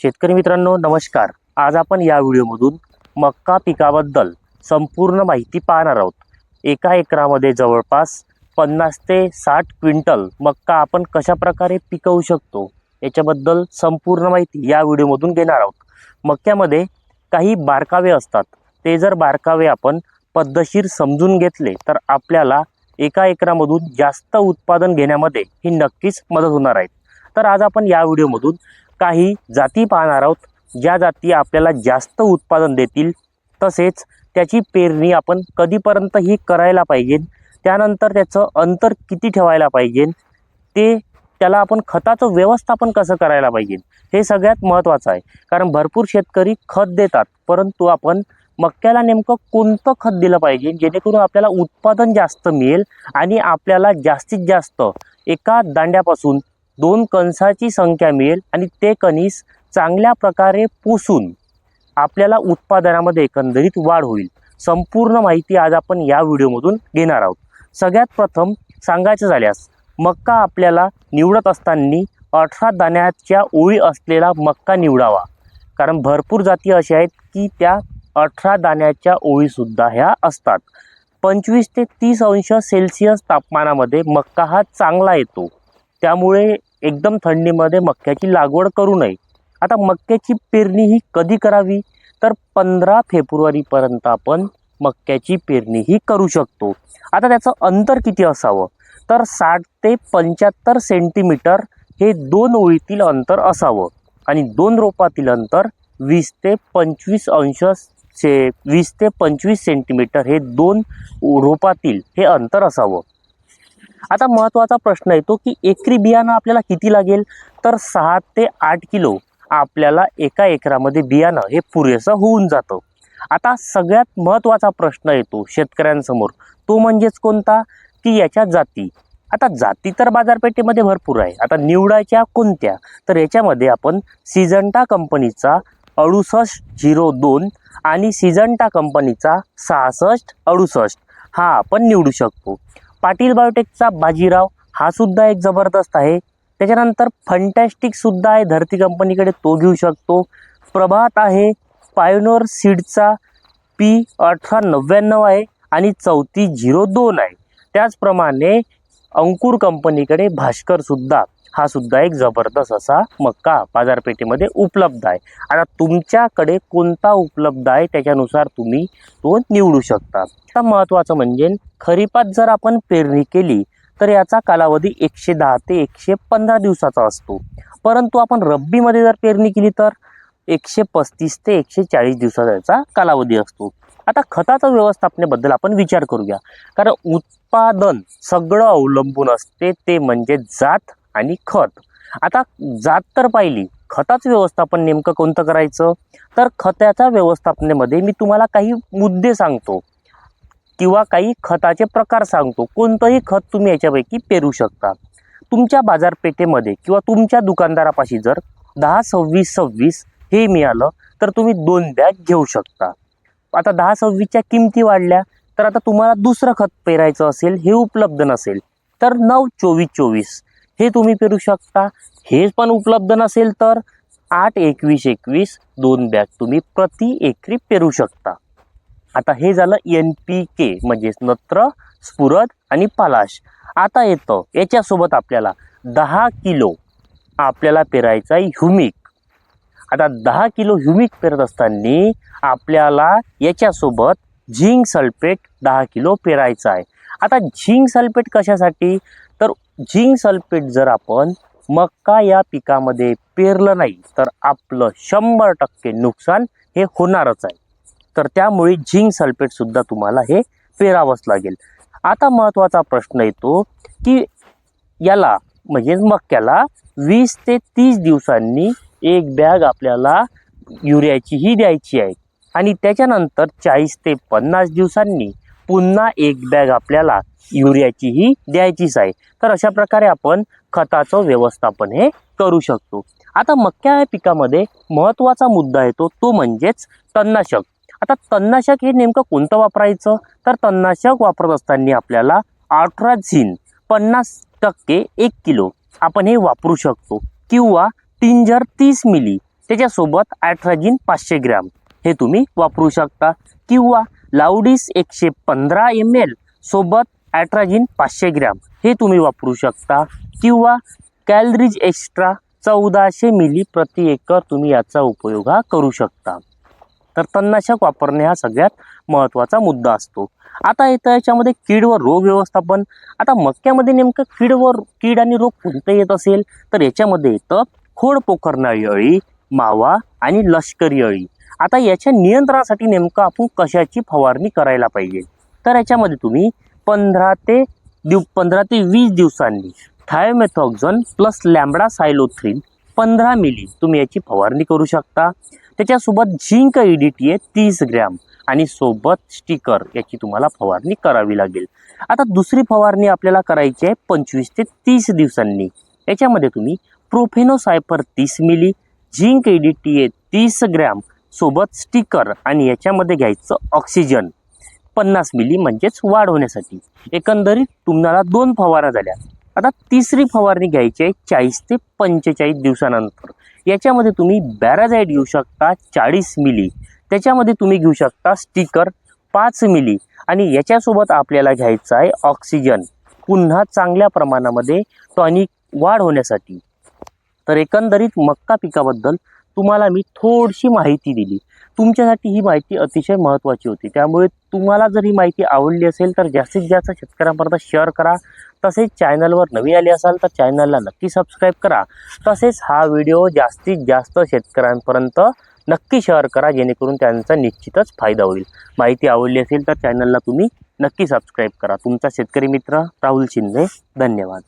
शेतकरी मित्रांनो नमस्कार. आज आपण या व्हिडिओमधून मक्का पिकाबद्दल संपूर्ण माहिती पाहणार आहोत. एका एकरामध्ये जवळपास पन्नास ते साठ क्विंटल मक्का आपण कशा प्रकारे पिकवू शकतो याच्याबद्दल संपूर्ण माहिती या व्हिडिओमधून घेणार आहोत. मक्यामध्ये काही बारकावे असतात. ते जर बारकावे आपण पद्धतशीर समजून घेतले तर आपल्याला एका एकरामधून जास्त उत्पादन घेण्यामध्ये ही नक्कीच मदत होणार आहे. तर आज आपण या व्हिडिओमधून काही जाती पाहणार आहोत. ज्या जाती आपल्याला जास्त उत्पादन देतील तसेच त्याची पेरणी आपण कधीपर्यंत ही करायला पाहिजे. त्यानंतर त्याचं अंतर किती ठेवायला पाहिजे? ते त्याला आपण खताचं व्यवस्थापन कसं करायला पाहिजे? हे सगळ्यात महत्त्वाचं आहे. कारण भरपूर शेतकरी खत देतात परंतु आपण मक्याला नेमकं कोणतं खत दिलं पाहिजे? जेणेकरून आपल्याला उत्पादन जास्त मिळेल आणि आपल्याला जास्तीत जास्त एका दांड्यापासून दोन कणसाची संख्या मिळेल आणि ते कणीस चांगल्या प्रकारे पुसून आपल्याला उत्पादनामध्ये एकंदरीत वाढ होईल. संपूर्ण माहिती आज आपण या व्हिडिओमधून घेणार आहोत. सगळ्यात प्रथम सांगायचं झाल्यास मक्का आपल्याला निवडत असताना अठरा दाण्याच्या ओळी असलेला मक्का निवडावा. कारण भरपूर जाती अशा आहेत की त्या अठरा दाण्याच्या ओळीसुद्धा ह्या असतात. पंचवीस ते तीस अंश सेल्सिअस तापमानामध्ये मक्का हा चांगला येतो. त्यामुळे एकदम थंडीमध्ये मक्याची लागवड करू नये. आता मक्याची पेरणी ही कधी करावी? तर पंधरा फेब्रुवारीपर्यंत आपण मक्याची पेरणी ही करू शकतो. आता त्याचं अंतर किती असावं? तर साठ ते पंच्याहत्तर सेंटीमीटर हे दोन ओळीतील अंतर असावं आणि दोन रोपातील अंतर वीस ते पंचवीस अंश से वीस ते पंचवीस सेंटीमीटर हे दोन रोपातील हे अंतर असावं. आता महत्त्वाचा प्रश्न येतो की एकरी बियाणं आपल्याला किती लागेल? तर सहा ते आठ किलो आपल्याला एका एकरामध्ये बियाणं हे पुरेसं होऊन जातं. आता सगळ्यात महत्त्वाचा प्रश्न येतो शेतकऱ्यांसमोर तो म्हणजेच कोणता? की याच्या जाती. आता जाती तर बाजारपेठेमध्ये भरपूर आहे. आता निवडायच्या कोणत्या? तर याच्यामध्ये आपण सिजंटा कंपनीचा अडुसष्ट झिरो दोन आणि सिजंटा कंपनीचा सहासष्ट अडुसष्ट हा आपण निवडू शकतो. पाटील बायोटेकचा बाजीराव हा सुद्धा एक जबरदस्त आहे. त्याच्यानंतर फंटॅस्टिक सुद्धा आहे. धरती कंपनीकडे तो घेऊ शकतो. प्रभात आहे. पायोनोर सीडचा पी अठरा नव्याण्णव आहे आणि चौतीस झिरो दोन आहे. त्याचप्रमाणे अंकुर कंपनीकडे भास्कर सुद्धा. हा सुद्धा एक जबरदस्त असा मक्का बाजारपेठेमध्ये उपलब्ध आहे. आता तुमच्याकडे कोणता उपलब्ध आहे? त्याच्यानुसार तुम्ही तो निवडू शकता. आता महत्त्वाचं म्हणजे खरीपात जर आपण पेरणी केली तर याचा कालावधी एकशे दहा ते एकशे पंधरा दिवसाचा असतो. परंतु आपण रब्बीमध्ये जर पेरणी केली तर एकशे पस्तीस ते एकशे चाळीस दिवसाचा याचा कालावधी असतो. आता खताचं व्यवस्थापनेबद्दल आपण विचार करूया. कारण उत्पादन सगळं अवलंबून असते ते म्हणजे जात आणि खत. आता जात तर पाहिली. खताचं व्यवस्थापन नेमकं कोणतं करायचं? तर खताच्या व्यवस्थापनेमध्ये मी तुम्हाला काही मुद्दे सांगतो. किंवा काही खताचे प्रकार सांगतो. कोणतंही खत तुम्ही याच्यापैकी पेरू शकता. तुमच्या बाजारपेठेमध्ये किंवा तुमच्या दुकानदारापाशी जर दहा सव्वीस सव्वीस हे मिळालं तर तुम्ही दोन बॅग घेऊ शकता. आता दहा सव्वीसच्या किमती वाढल्या तर आता तुम्हाला दुसरं खत पेरायचं असेल हे उपलब्ध नसेल तर नऊ चोवीस चोवीस. हे तुम्ही पेरू शकता. हे पण उपलब्ध नसेल तर आठ एकवीस एकवीस दोन बॅग तुम्ही प्रति एकरी पेरू शकता. आता हे झालं एन पी के म्हणजेच नत्र स्फुरद आणि पालाश. आता येतं. याच्यासोबत आपल्याला दहा किलो आपल्याला पेरायचा आहे ह्युमिक आता दहा किलो ह्युमिक पेरत असताना आपल्याला याच्यासोबत झिंक सल्फेट दहा किलो पेरायचा आहे. आता झिंक सल्फेट कशासाठी? झिंक सल्फेट जर आपण मक्का या पिकामध्ये पेरलं नाही तर आपलं शंभर टक्के नुकसान हे होणारच आहे. तर त्यामुळे झिंक सल्फेटसुद्धा तुम्हाला हे पेरावंच लागेल. आता महत्त्वाचा प्रश्न येतो की याला म्हणजे मक्याला वीस ते तीस दिवसांनी एक बॅग आपल्याला युरियाचीही द्यायची आहे. आणि त्याच्यानंतर चाळीस ते पन्नास दिवसांनी पुन्हा एक बॅग आपल्याला युरियाचीही द्यायचीच आहे. तर अशा प्रकारे आपण खताचं व्यवस्थापन हे करू शकतो. आता मक्या या पिकामध्ये महत्त्वाचा मुद्दा येतो तो म्हणजेच तणनाशक. आता तणनाशक हे नेमकं कोणतं वापरायचं? तर तणनाशक वापरत असताना आपल्याला अठरा झिन पन्नास टक्के एक किलो आपण हे वापरू शकतो. किंवा टिंजर तीस मिली त्याच्यासोबत ॲट्राजिन पाचशे ग्रॅम हे तुम्ही वापरू शकता. किंवा लावडीस एकशे पंधरा एम एल सोबत ॲट्राजिन पाचशे ग्रॅम. हे तुम्ही वापरू शकता. किंवा कॅलरीज एक्स्ट्रा चौदाशे मिली प्रति एकर तुम्ही याचा उपयोग हा करू शकता. तर तणनाशक वापरणे हा सगळ्यात महत्त्वाचा मुद्दा असतो. आता येतं याच्यामध्ये कीड व रोग व्यवस्थापन. आता मक्यामध्ये नेमकं कीड व कीड आणि रोग कोणतं येत असेल? तर याच्यामध्ये येतं खोड पोखरणारी अळी मावा आणि लष्करी अळी. आता याच्या नियंत्रणासाठी नेमकं आपण कशाची फवारणी करायला पाहिजे? तर याच्यामध्ये तुम्ही पंधरा ते दिव पंधरा ते वीस दिवसांनी थायोमेथॉक्झन प्लस लॅम्बडा सायलोथ्रीन पंधरा मिली तुम्ही याची फवारणी करू शकता. त्याच्यासोबत झिंक ईडीटी आहे तीस ग्रॅम आणि सोबत स्टिकर याची तुम्हाला फवारणी करावी लागेल. आता दुसरी फवारणी आपल्याला करायची आहे पंचवीस ते तीस दिवसांनी. याच्यामध्ये तुम्ही प्रोफेनोसायफर तीस मिली झिंक ईडीटी आहे तीस ग्रॅम सोबत स्टिकर आणि याच्यामध्ये घ्यायचं ऑक्सिजन पन्नास मिली म्हणजेच वाढ होण्यासाठी. एकंदरीत तुम्हाला दोन फवारा झाल्या. आता तिसरी फवारणी घ्यायची आहे चाळीस ते पंचेचाळीस दिवसानंतर. याच्यामध्ये तुम्ही बॅराझाईड घेऊ शकता चाळीस मिली त्याच्यामध्ये तुम्ही घेऊ शकता स्टिकर पाच मिली आणि याच्यासोबत आपल्याला घ्यायचं आहे ऑक्सिजन पुन्हा चांगल्या प्रमाणामध्ये टॉनिक वाढ होण्यासाठी. तर एकंदरीत मक्का पिकाबद्दल तुम्हाला मी थोडीशी माहिती दिली. तुमच्यासाठी ही माहिती अतिशय महत्त्वाची होती. त्यामुळे तुम्हाला जर ही माहिती आवडली असेल तर जास्तीत जास्त शेतकऱ्यांपर्यंत शेअर करा. तसेच चॅनलवर नवीन आले असाल तर चॅनलला नक्की सबस्क्राईब करा. तसेच हा व्हिडिओ जास्तीत जास्त शेतकऱ्यांपर्यंत नक्की शेअर करा जेणेकरून त्यांचा निश्चितच फायदा होईल. माहिती आवडली असेल तर चॅनलला तुम्ही नक्की सबस्क्राईब करा. तुमचा शेतकरी मित्र राहुल शिंदे धन्यवाद.